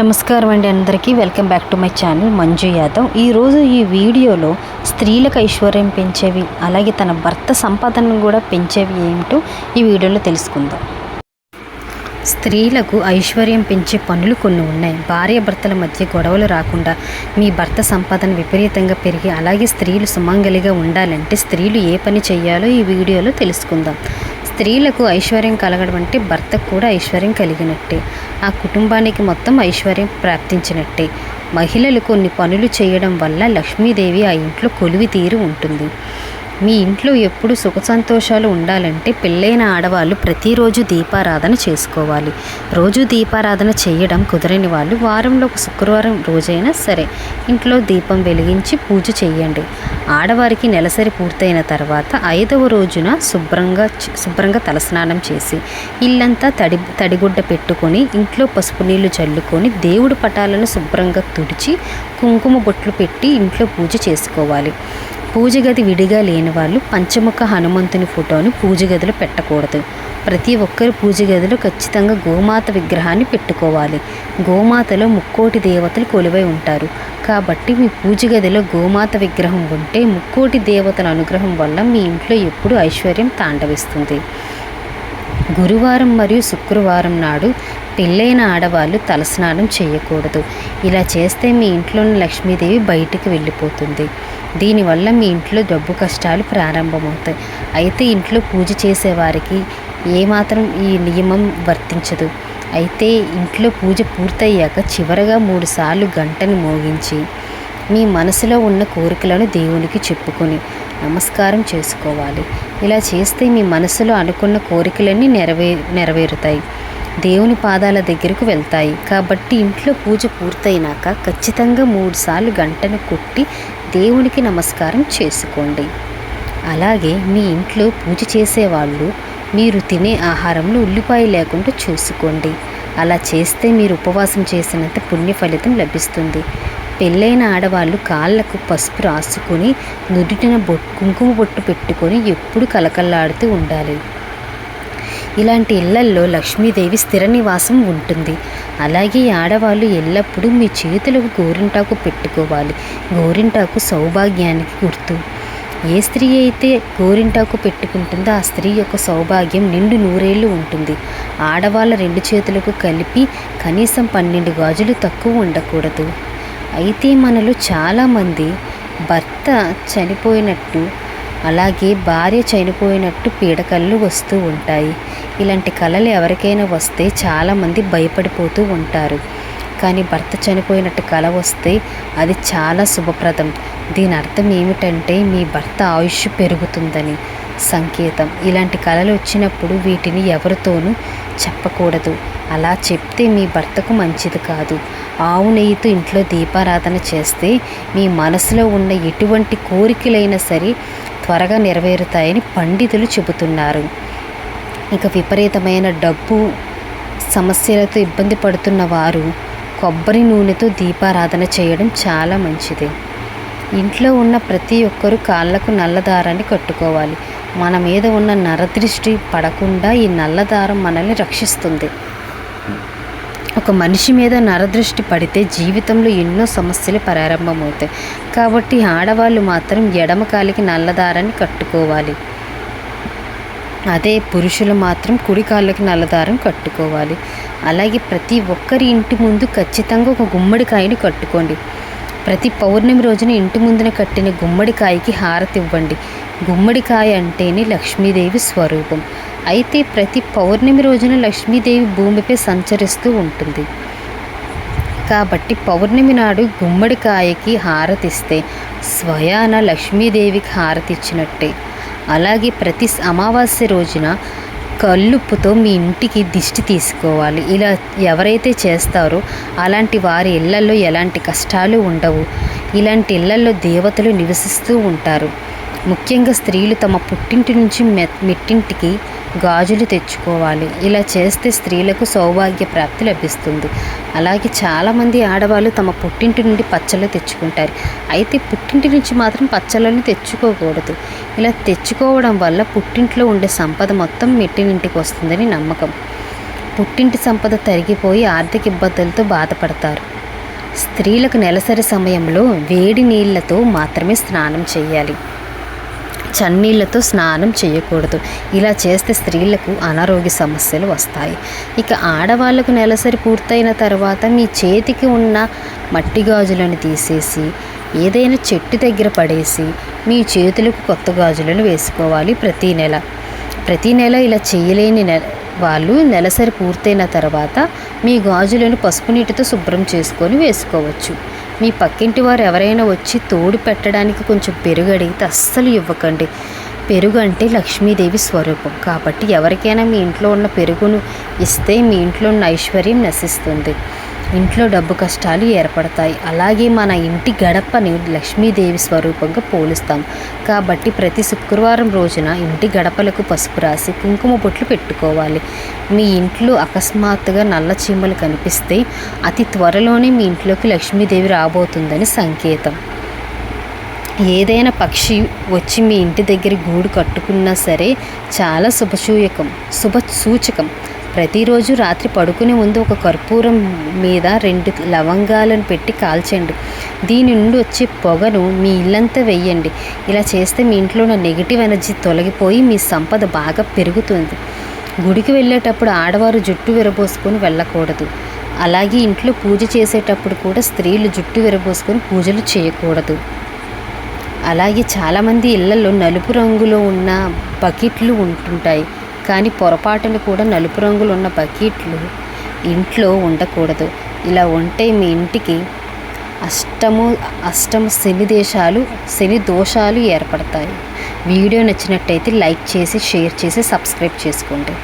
నమస్కారం అండి అందరికీ. Welcome back to my channel Manju Yadav. ఈరోజు ఈ వీడియోలో స్త్రీలకు ఐశ్వర్యం పెంచేవి అలాగే తన భర్త సంపాదనను కూడా పెంచేవి ఏమిటో ఈ వీడియోలో తెలుసుకుందాం. స్త్రీలకు ఐశ్వర్యం పెంచే పనులు కొన్ని ఉన్నాయి. భార్య భర్తల మధ్య గొడవలు రాకుండా మీ భర్త సంపాదన విపరీతంగా పెరిగి అలాగే స్త్రీలు సుమంగలిగా ఉండాలంటే స్త్రీలు ఏ పని చేయాలో ఈ వీడియోలో తెలుసుకుందాం. స్త్రీలకు ఐశ్వర్యం కలగడం అంటే భర్తకు కూడా ఐశ్వర్యం కలిగినట్టే. ఆ కుటుంబానికి మొత్తం ఐశ్వర్యం ప్రాప్తించినట్టే. మహిళలు కొన్ని పనులు చేయడం వల్ల లక్ష్మీదేవి ఆ ఇంట్లో కొలువి తీరు ఉంటుంది. మీ ఇంట్లో ఎప్పుడు సుఖ సంతోషాలు ఉండాలంటే పెళ్ళైన ఆడవాళ్ళు ప్రతిరోజు దీపారాధన చేసుకోవాలి. రోజు దీపారాధన చేయడం కుదరని వాళ్ళు వారంలో ఒక శుక్రవారం రోజైనా సరే ఇంట్లో దీపం వెలిగించి పూజ చేయండి ఆడవారికి నెలసరి పూర్తయిన తర్వాత ఐదవ రోజున శుభ్రంగా శుభ్రంగా తలస్నానం చేసి ఇల్లంతా తడి తడిగుడ్డ పెట్టుకొని ఇంట్లో పసుపు నీళ్ళు చల్లుకొని దేవుడి పటాలను శుభ్రంగా తుడిచి కుంకుమ బొట్లు పెట్టి ఇంట్లో పూజ చేసుకోవాలి. పూజ గది విడిగా లేని వాళ్ళు పంచముఖ హనుమంతుని ఫోటోని పూజ గదిలో పెట్టకూడదు. ప్రతి ఒక్కరు పూజ గదిలో ఖచ్చితంగా గోమాత విగ్రహాన్ని పెట్టుకోవాలి. గోమాతలో ముక్కోటి దేవతలు కొలువై ఉంటారు. కాబట్టి మీ పూజ గదిలో గోమాత విగ్రహం ఉంటే ముక్కోటి దేవతల అనుగ్రహం వల్ల మీ ఇంట్లో ఎప్పుడు ఐశ్వర్యం తాండవిస్తుంది. గురువారం మరియు శుక్రవారం నాడు పెళ్ళైన ఆడవాళ్ళు తలస్నానం చేయకూడదు. ఇలా చేస్తే మీ ఇంట్లోని లక్ష్మీదేవి బయటికి వెళ్ళిపోతుంది. దీనివల్ల మీ ఇంట్లో డబ్బు కష్టాలు ప్రారంభమవుతాయి. అయితే ఇంట్లో పూజ చేసేవారికి ఏమాత్రం ఈ నియమం వర్తించదు. అయితే ఇంట్లో పూజ పూర్తయ్యాక చివరగా మూడుసార్లు గంటను మోగించి మీ మనసులో ఉన్న కోరికలను దేవునికి చెప్పుకొని నమస్కారం చేసుకోవాలి. ఇలా చేస్తే మీ మనసులో అనుకున్న కోరికలన్నీ నెరవే నెరవేరుతాయి. దేవుని పాదాల దగ్గరకు వెళ్తాయి. కాబట్టి ఇంట్లో పూజ పూర్తయినాక ఖచ్చితంగా మూడుసార్లు గంటను కొట్టి దేవునికి నమస్కారం చేసుకోండి. అలాగే మీ ఇంట్లో పూజ చేసేవాళ్ళు మీరు తినే ఆహారంలో ఉల్లిపాయ లేకుండా చూసుకోండి. అలా చేస్తే మీరు ఉపవాసం చేసినంత పుణ్య ఫలితం లభిస్తుంది. పెళ్ళైన ఆడవాళ్ళు కాళ్ళకు పసుపు రాసుకొని నుదుటిన బొట్టు కుంకుమ బొట్టు పెట్టుకొని ఎప్పుడు కలకల్లాడుతూ ఉండాలి. ఇలాంటి ఇళ్ళల్లో లక్ష్మీదేవి స్థిర నివాసం ఉంటుంది. అలాగే ఆడవాళ్ళు ఎల్లప్పుడూ మీ చేతులకు గోరింటాకు పెట్టుకోవాలి. గోరింటాకు సౌభాగ్యానికి గుర్తు. ఏ స్త్రీ అయితే గోరింటాకు పెట్టుకుంటుందో ఆ స్త్రీ యొక్క సౌభాగ్యం నిండు నూరేళ్ళు ఉంటుంది. ఆడవాళ్ళ రెండు చేతులకు కలిపి కనీసం పన్నెండు గాజులు తక్కువ ఉండకూడదు. అయితే మనలో చాలామంది భర్త చనిపోయినట్టు అలాగే భార్య చనిపోయినట్టు పీడకలు వస్తూ ఉంటాయి. ఇలాంటి కళలు ఎవరికైనా వస్తే చాలామంది భయపడిపోతూ ఉంటారు. కానీ భర్త చనిపోయినట్టు కళ వస్తే అది చాలా శుభప్రదం. దీని అర్థం ఏమిటంటే మీ భర్త ఆయుష్ పెరుగుతుందని సంకేతం. ఇలాంటి కళలు వచ్చినప్పుడు వీటిని ఎవరితోనూ చెప్పకూడదు. అలా చెప్తే మీ భర్తకు మంచిది కాదు. ఆవు నెయ్యితో ఇంట్లో దీపారాధన చేస్తే మీ మనసులో ఉన్న ఎటువంటి కోరికలైనా సరే త్వరగా నెరవేరుతాయని పండితులు చెబుతున్నారు. ఇక విపరీతమైన డబ్బు సమస్యలతో ఇబ్బంది పడుతున్న వారు కొబ్బరి నూనెతో దీపారాధన చేయడం చాలా మంచిది. ఇంట్లో ఉన్న ప్రతి ఒక్కరూ కాళ్ళకు నల్లదారాన్ని కట్టుకోవాలి. మన మీద ఉన్న నరదృష్టి పడకుండా ఈ నల్లదారం మనల్ని రక్షిస్తుంది. ఒక మనిషి మీద నరదృష్టి పడితే జీవితంలో ఎన్నో సమస్యలు ప్రారంభమవుతాయి. కాబట్టి ఆడవాళ్ళు మాత్రం ఎడమ కాలికి నల్లదారాన్ని కట్టుకోవాలి. అదే పురుషులు మాత్రం కుడి కాళ్ళకి నల్లదారం కట్టుకోవాలి. అలాగే ప్రతి ఒక్కరి ఇంటి ముందు ఖచ్చితంగా ఒక గుమ్మడికాయని కట్టుకోండి. ప్రతి పౌర్ణమి రోజున ఇంటి ముందున కట్టిన గుమ్మడికాయకి హారతి ఇవ్వండి. గుమ్మడికాయ అంటేనే లక్ష్మీదేవి స్వరూపం. అయితే ప్రతి పౌర్ణమి రోజున లక్ష్మీదేవి భూమిపై సంచరిస్తూ ఉంటుంది. కాబట్టి పౌర్ణమి నాడు గుమ్మడికాయకి హారతిస్తే స్వయాన లక్ష్మీదేవికి హారతి ఇచ్చినట్టే. అలాగే ప్రతి అమావాస్య రోజున కల్లుప్పుతో మీ ఇంటికి దిష్టి తీసుకోవాలి. ఇలా ఎవరైతే చేస్తారో అలాంటి వారి ఇళ్ళలో ఎలాంటి కష్టాలు ఉండవు. ఇలాంటి ఇళ్ళలో దేవతలు నివసిస్తూ ఉంటారు. ముఖ్యంగా స్త్రీలు తమ పుట్టింటి నుంచి మె మెట్టింటికి గాజులు తెచ్చుకోవాలి. ఇలా చేస్తే స్త్రీలకు సౌభాగ్య ప్రాప్తి లభిస్తుంది. అలాగే చాలామంది ఆడవాళ్ళు తమ పుట్టింటి నుండి పచ్చళ్ళు తెచ్చుకుంటారు. అయితే పుట్టింటి నుంచి మాత్రం పచ్చళ్ళని తెచ్చుకోకూడదు. ఇలా తెచ్చుకోవడం వల్ల పుట్టింట్లో ఉండే సంపద మొత్తం మెట్టినింటికి వస్తుందని నమ్మకం. పుట్టింటి సంపద తరిగిపోయి ఆర్థిక ఇబ్బందులతో బాధపడతారు. స్త్రీలకు నెలసరి సమయంలో వేడి నీళ్ళతో మాత్రమే స్నానం చేయాలి. చన్నీళ్ళతో స్నానం చేయకూడదు. ఇలా చేస్తే స్త్రీలకు అనారోగ్య సమస్యలు వస్తాయి. ఇక ఆడవాళ్ళకు నెలసరి పూర్తయిన తర్వాత మీ చేతికి ఉన్న మట్టి గాజులను తీసేసి ఏదైనా చెట్టు దగ్గర పడేసి మీ చేతులకు కొత్త గాజులను వేసుకోవాలి ప్రతీ నెల. ప్రతీ నెల ఇలా చేయలేని నెల వాళ్ళు నెలసరి పూర్తయిన తర్వాత మీ గాజులను పసుపు నీటితో శుభ్రం చేసుకొని వేసుకోవచ్చు. మీ పక్కింటి వారు ఎవరైనా వచ్చి తోడు పెట్టడానికి కొంచెం పెరుగు అడిగితే అస్సలు ఇవ్వకండి. పెరుగు అంటే లక్ష్మీదేవి స్వరూపం. కాబట్టి ఎవరికైనా మీ ఇంట్లో ఉన్న పెరుగును ఇస్తే మీ ఇంట్లో ఉన్న ఐశ్వర్యం నశిస్తుంది. ఇంట్లో డబ్బు కష్టాలు ఏర్పడతాయి. అలాగే మన ఇంటి గడపని లక్ష్మీదేవి స్వరూపంగా పోలుస్తాం. కాబట్టి ప్రతి శుక్రవారం రోజున ఇంటి గడపలకు పసుపు రాసి కుంకుమ బొట్లు పెట్టుకోవాలి. మీ ఇంట్లో అకస్మాత్తుగా నల్ల చీమలు కనిపిస్తే అతి త్వరలోనే మీ ఇంట్లోకి లక్ష్మీదేవి రాబోతుందని సంకేతం. ఏదైనా పక్షి వచ్చి మీ ఇంటి దగ్గర గూడు కట్టుకున్నా సరే చాలా శుభసూయకం శుభ సూచకం. ప్రతిరోజు రాత్రి పడుకునే ముందు ఒక కర్పూరం మీద రెండు లవంగాలను పెట్టి కాల్చండి. దీని నుండి వచ్చే పొగను మీ ఇల్లంతా వెయ్యండి ఇలా చేస్తే మీ ఇంట్లో ఉన్న నెగిటివ్ ఎనర్జీ తొలగిపోయి మీ సంపద బాగా పెరుగుతుంది. గుడికి వెళ్ళేటప్పుడు ఆడవారు జుట్టు విరబోసుకొని వెళ్ళకూడదు. అలాగే ఇంట్లో పూజ చేసేటప్పుడు కూడా స్త్రీలు జుట్టు విరబోసుకొని పూజలు చేయకూడదు. అలాగే చాలామంది ఇళ్ళలో నలుపు రంగులో ఉన్న బకెట్లు ఉంటుంటాయి. కానీ పొరపాటును కూడా నలుపు రంగులో ఉన్న బకెట్లు ఇంట్లో ఉండకూడదు. ఇలా ఉంటే మీ ఇంటికి అష్టము అష్టము శని దేశాలు శని దోషాలు ఏర్పడతాయి. వీడియో నచ్చినట్టయితే లైక్ చేసి షేర్ చేసి సబ్స్క్రైబ్ చేసుకోండి.